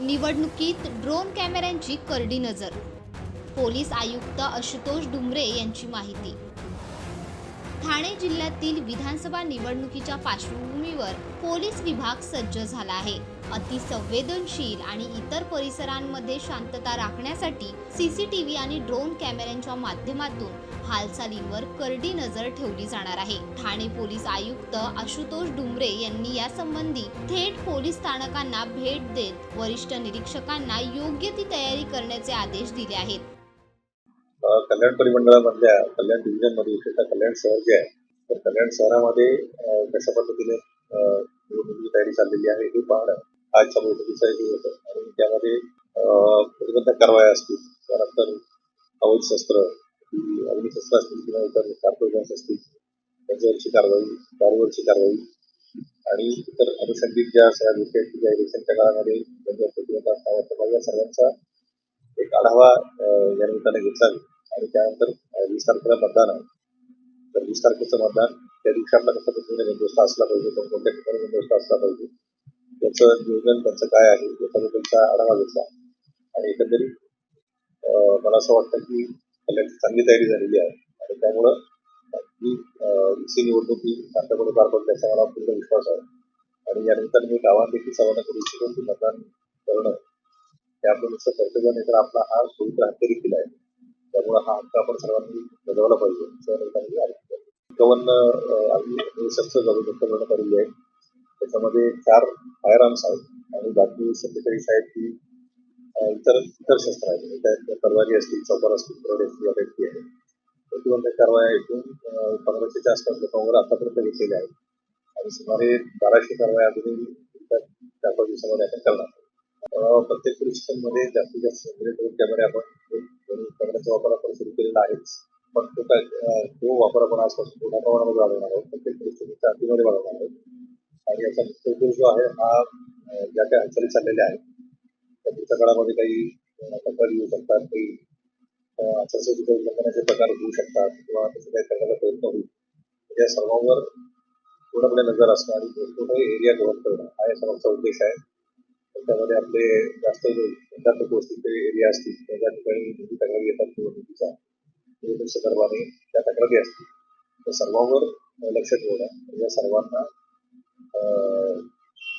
निवडणुकीत ड्रोन कॅमेऱ्यांची करडी नजर. पोलीस आयुक्त आशुतोष डुमरे यांची माहिती. ठाणे जिल्ह्यातील विधानसभा निवडणुकीच्या पार्श्वभूमीवर पोलीस विभाग सज्ज झाला आहे. अतिसंवेदनशील आणि इतर परिसरांमध्ये शांतता राखण्यासाठी सीसीटीव्ही आणि ड्रोन कॅमेऱ्यांच्या माध्यमातून हालचालींवर करडी नजर ठेवली जाणार आहे. ठाणे पोलीस आयुक्त आशुतोष डुमरे यांनी यासंबंधी थेट पोलीस स्थानकांना भेट देत वरिष्ठ निरीक्षकांना योग्य ती तयारी करण्याचे आदेश दिले आहेत. कल्याण परिमंडळामधल्या कल्याण डिव्हिजनमध्ये विशेषतः कल्याण शहर जे आहे तर कल्याण शहरामध्ये कशा पद्धतीने निवडणुकीची तयारी चाललेली आहे. हे पाहणं आजच्या बैठकीचा एक होतं. आणि त्यामध्ये प्रतिबंधक कारवाया असतील त्यानंतर अवैध शस्त्र ही अग्निशस्त्र असतील किंवा इतर कारपोरेशन्स असतील त्यांच्यावरची कारवाई दारूवरची कारवाई. आणि इतर अनुषंगिक ज्या सगळ्या गोष्टी आहेत ज्या इलेक्शनच्या काळामध्ये त्यांच्या प्रतिबंध या सर्वांचा एक आढावा या निमित्ताने घेतला आणि त्यानंतर वीस तारखेला मतदान आहे. तर वीस तारखेचं मतदान त्या दिवशी आपला कशा पद्धतीने बंदोबस्त असला पाहिजे. कोणत्या ठिकाणी बंदोबस्त असला पाहिजे. त्याचं नियोजन त्यांचं काय आहे याच्याबद्दलचा आढावा घेतला. आणि एकंदरीत मला असं वाटतं की कल्याणची चांगली तयारी झालेली आहे. आणि त्यामुळं ही सी निवडणूक ही शांतपणे पार पडते असा मला पूर्ण विश्वास आहे. आणि यानंतर मी गावात देखील सर्वांना करू इच्छितो की मतदान करणं हे आपलं नुसतं कर्तव्य नाही तर आपला हा पवित्र हक्क देखील आहे. त्यामुळे हा हक्क आपण सर्वांनी बजावला पाहिजे. सर्वांनी निमित्ताने एकावन्न अं, आम्ही शस्त्र जबरदस्त करण्यात आलेली आहे. त्याच्यामध्ये चार फायर आर्म्स आहेत आणि बाकी सत्तेचाळीस आहेत की इतर इतर शस्त्र आहेत. म्हणजे त्यात तलवारी असतील चौपर असतील प्रौढ असतील या टाईपची आहे प्रतिबंधक कारवाया एकूण पंधराशेच्या आसपास लोकांवर आतापर्यंत घेतलेल्या आहेत. आणि सुमारे बाराशे कारवाया अजूनही चार पाच दिवसामध्ये आपण करणार. प्रत्येक पोलीसमध्ये जास्तीत जास्त म्हणजे ड्रोन कॅमेरे आपण कॅमेऱ्याचा वापर आपण सुरू केलेला आहेच. पण तो काय तो वापर आपण आजपासून मोठ्या प्रमाणामध्ये वाढवणार आहोत. प्रत्येक पोलीस स्टेशनच्या हद्दीमध्ये वाढवणार आहोत. आणि याचा मुख्य उद्देश जो आहे हा ज्या काही हालचाली चाललेल्या आहेत त्या काळामध्ये काही तक्रारी येऊ शकतात काही अं, उल्लंघनाचे प्रकार होऊ शकतात किंवा तसं काही करण्याचा प्रयत्न होईल. या सर्वांवर पूर्णपणे नजर असणं आणि मोठमोठे एरिया कव्हर करणं हा या सर्वांचा उद्देश आहे. त्यामध्ये आपले जास्त जास्त गोष्टीचे एरिया असतील त्या ठिकाणी निधी तक्रारी येतात निवडणुकीच्या निवडणूक संदर्भाने त्या तक्रारी असतील. त्या सर्वांवर लक्ष ठेवणं या सर्वांना